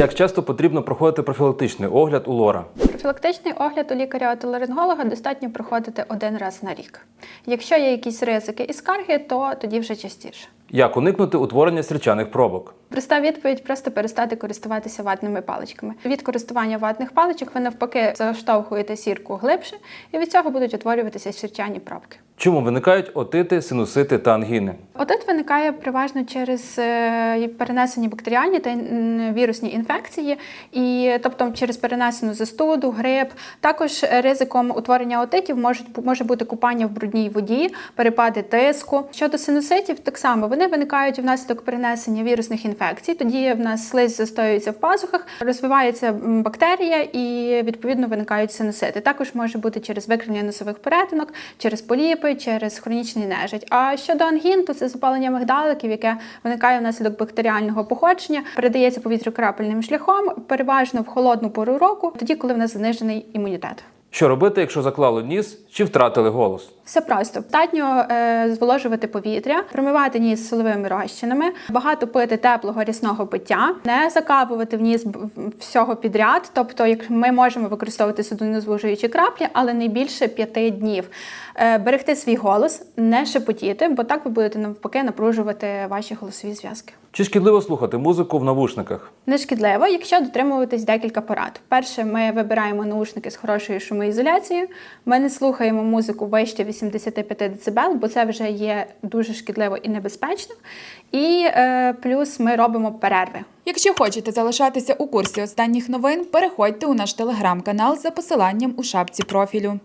Як часто потрібно проходити профілактичний огляд у лора? Профілактичний огляд у лікаря-отоларинголога достатньо проходити один раз на рік. Якщо є якісь ризики і скарги, то тоді вже частіше. Як уникнути утворення сірчаних пробок? Проста відповідь просто перестати користуватися ватними паличками. Від користування ватних паличок ви навпаки заштовхуєте сірку глибше, і від цього будуть утворюватися сірчані пробки. Чому виникають отити, синусити та ангіни? Отит виникає переважно через е, перенесені бактеріальні та вірусні інфекції, і тобто через перенесену застуду, грип. Також ризиком утворення отитів можуть може бути купання в брудній воді, перепади тиску. Щодо синуситів, так само вони виникають внаслідок перенесення вірусних інфекцій. Тоді в нас слизь застоюється в пазухах, розвивається бактерія і відповідно виникають синусити. Також може бути через викривлення носових перетинок, через поліпи, через хронічний нежить. А щодо ангін, то це запалення мигдаликів, яке виникає внаслідок бактеріального походження, передається повітрякрапельним шляхом, переважно в холодну пору року, тоді, коли в нас знижений імунітет. Що робити, якщо заклало ніс чи втратили голос? Все просто достатньо е, зволожувати повітря, промивати ніс соловими розчинами, багато пити теплого рясного пиття, не закапувати в ніс всього підряд. Тобто, як ми можемо використовувати судинозвужуючі краплі, але не більше п'яти днів. Е, берегти свій голос, не шепотіти, бо так ви будете навпаки напружувати ваші голосові зв'язки. Чи шкідливо слухати музику в навушниках? Не шкідливо, якщо дотримуватись декілька порад. Перше, ми вибираємо наушники з хорошою шумоізоляцією. Ми не слухаємо музику вище 85 дБ, бо це вже є дуже шкідливо і небезпечно. І е, плюс ми робимо перерви. Якщо хочете залишатися у курсі останніх новин, переходьте у наш телеграм-канал за посиланням у шапці профілю.